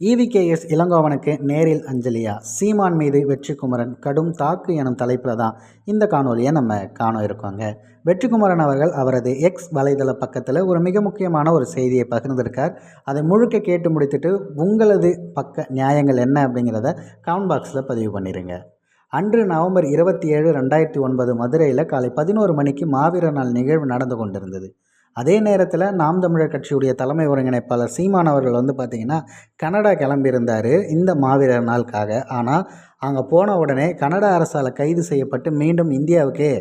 EVKS இளங்கோவனுக்கு நேரில் அஞ்சலியா? சீமான் மீது வெற்றிக்குமரன் கடும் தாக்கு எனும் தலைப்பில் தான் இந்த காணொலியை நம்ம காண இருக்கோங்க. வெற்றிக்குமரன் அவர்கள் அவரது எக்ஸ் வலைதள பக்கத்தில் ஒரு மிக முக்கியமான ஒரு செய்தியை பகிர்ந்திருக்கார். அதை முழுக்க கேட்டு முடித்துட்டு உங்களது பக்க நியாயங்கள் என்ன அப்படிங்கிறத கமெண்ட் பாக்ஸில் பதிவு பண்ணிடுங்க அன்று நவம்பர் இருபத்தி ஏழு ரெண்டாயிரத்தி ஒன்பது மதுரையில் காலை பதினோரு மணிக்கு மாவீரர் நாள் நிகழ்வு நடந்து கொண்டிருந்தது. அதே நேரத்தில் நாம் தமிழர் கட்சியுடைய தலைமை ஒருங்கிணைப்பாளர் சீமான் அவர்கள் வந்து பார்த்திங்கன்னா கனடா கிளம்பியிருந்தார் இந்த மாவீரர் நாளுக்காக. ஆனால் அங்கே போன உடனே கனடா அரசால் கைது செய்யப்பட்டு மீண்டும் இந்தியாவுக்கே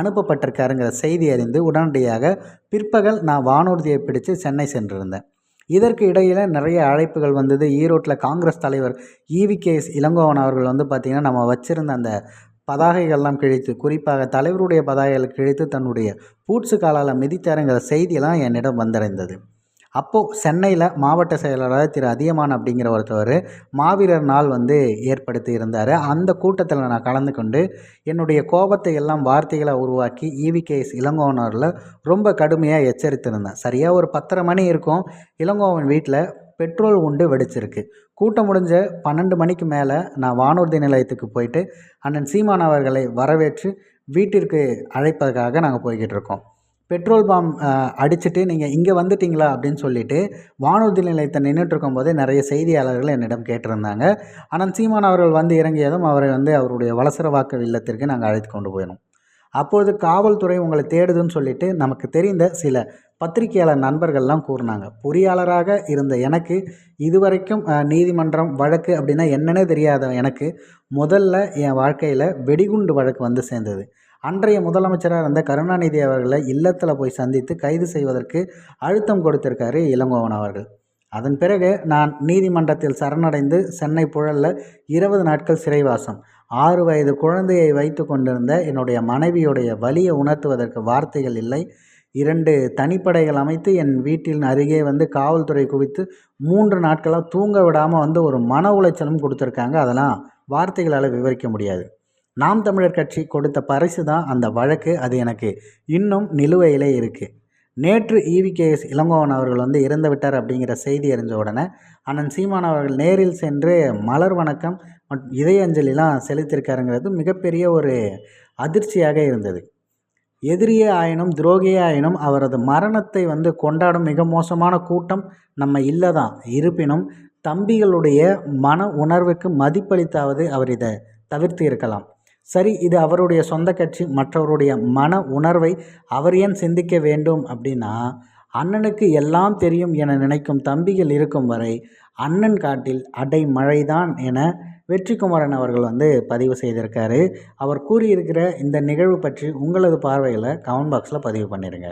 அனுப்பப்பட்டிருக்காருங்கிற செய்தி அறிந்து உடனடியாக பிற்பகல் நான் வானூர்தியை பிடித்து சென்னை சென்றிருந்தேன். இதற்கு இடையில் நிறைய அழைப்புகள் வந்தது. ஈரோட்டில் காங்கிரஸ் தலைவர் ஈவி கே எஸ் இளங்கோவன் அவர்கள் வந்து பார்த்திங்கன்னா நம்ம வச்சுருந்த அந்த பதாகைகள்லாம் கிழித்து குறிப்பாக தலைவருடைய பதாகைகளை கிழித்து தன்னுடைய பூட்ஸு காலால் மிதித்தாருங்கிற செய்தியெல்லாம் என்னிடம் வந்தடைந்தது. அப்போது சென்னையில் மாவட்ட செயலாளர் திரு. அதியமான் அப்படிங்கிற ஒருத்தவர் மாவீரர் நாள் வந்து ஏற்படுத்தி இருந்தார். அந்த கூட்டத்தில் நான் கலந்து கொண்டு என்னுடைய கோபத்தை எல்லாம் வார்த்தைகளை உருவாக்கி இவிகேஎஸ் இளங்கோவனரில் ரொம்ப கடுமையாக எச்சரித்திருந்தேன். சரியாக ஒரு பத்தரை மணி இருக்கும். இளங்கோவன் வீட்டில் பெட்ரோல் உண்டு வெடிச்சிருக்கு. கூட்டம் முடிஞ்ச பன்னெண்டு மணிக்கு மேலே நான் வானூர்தி நிலையத்துக்கு போயிட்டு அண்ணன் சீமான் அவர்களை வரவேற்று வீட்டிற்கு அழைப்பதற்காக நாங்கள் போய்கிட்டு இருக்கோம். பெட்ரோல் பாம் அடிச்சுட்டு நீங்கள் இங்கே வந்துட்டீங்களா அப்படின்னு சொல்லிட்டு வானூர்தி நிலையத்தை நின்றுட்டு இருக்கும்போதே நிறைய செய்தியாளர்கள் என்னிடம் கேட்டிருந்தாங்க. ஆனால் சீமான் அவர்கள் வந்து இறங்கியதும் அவரை வந்து அவருடைய வலசர வாக்கு இல்லத்திற்கு நாங்கள் அழைத்து கொண்டு போயிடும் அப்பொழுது காவல்துறை உங்களை தேடுதுன்னு சொல்லிட்டு நமக்கு தெரிந்த சில பத்திரிகையாளர் நண்பர்கள்லாம் கூறினாங்க. பொறியாளராக இருந்த எனக்கு இதுவரைக்கும் நீதிமன்றம் வழக்கு அப்படின்னா என்னன்னே தெரியாத எனக்கு முதல்ல என் வாழ்க்கையில் வெடிகுண்டு வழக்கு வந்து சேர்ந்தது. அன்றைய முதலமைச்சராக இருந்த கருணாநிதி அவர்களை இல்லத்தில் போய் சந்தித்து கைது செய்வதற்கு அழுத்தம் கொடுத்திருக்காரு இளங்கோவன் அவர்கள். அதன் பிறகு நான் நீதிமன்றத்தில் சரணடைந்து சென்னை புழலில் இருபது நாட்கள் சிறைவாசம். ஆறு வயது குழந்தையை வைத்து கொண்டிருந்த என்னுடைய மனைவியுடைய வலியை உணர்த்துவதற்கு வார்த்தைகள் இல்லை. இரண்டு தனிப்படைகள் அமைத்து என் வீட்டின் அருகே வந்து காவல்துறை குவித்து மூன்று நாட்களாக தூங்க விடாமல் வந்து ஒரு மன உளைச்சலும் கொடுத்துருக்காங்க. அதெல்லாம் வார்த்தைகளால் விவரிக்க முடியாது. நாம் தமிழர் கட்சி கொடுத்த பரிசு தான் அந்த வழக்கு. அது எனக்கு இன்னும் நிலுவையிலே இருக்குது நேற்று இவிகேஎஸ் இளங்கோவன் அவர்கள் வந்து இறந்து விட்டார் அப்படிங்கிற செய்தி அறிஞ்ச உடனே அண்ணன் சீமான் அவர்கள் நேரில் சென்று மலர் வணக்கம் மற்றும் இதயஞ்சலிலாம் செலுத்தியிருக்காருங்கிறது மிகப்பெரிய ஒரு அதிர்ச்சியாக இருந்தது. எதிரியே ஆயினும் துரோகியே ஆயினும் அவரது மரணத்தை வந்து கொண்டாடும் மிக மோசமான கூட்டம் நம்ம இல்லை தான் இருப்பினும் தம்பிகளுடைய மன உணர்வுக்கு மதிப்பளித்தாவது அவர் இதை தவிர்த்து இருக்கலாம். சரி இது அவருடைய சொந்த கட்சி மற்றவருடைய மன உணர்வை அவர் ஏன் சிந்திக்க வேண்டும் அப்படின்னா அண்ணனுக்கு எல்லாம் தெரியும் என நினைக்கும் தம்பிகள் இருக்கும் வரை அண்ணன் காட்டில் அடை மழைதான் என வெற்றிக்குமரன் அவர்கள் வந்து பதிவு செய்திருக்காரு. அவர் கூறியிருக்கிற இந்த நிகழ்வு பற்றி உங்களது பார்வையில் கமெண்ட் பாக்ஸில் பதிவு பண்ணிடுங்க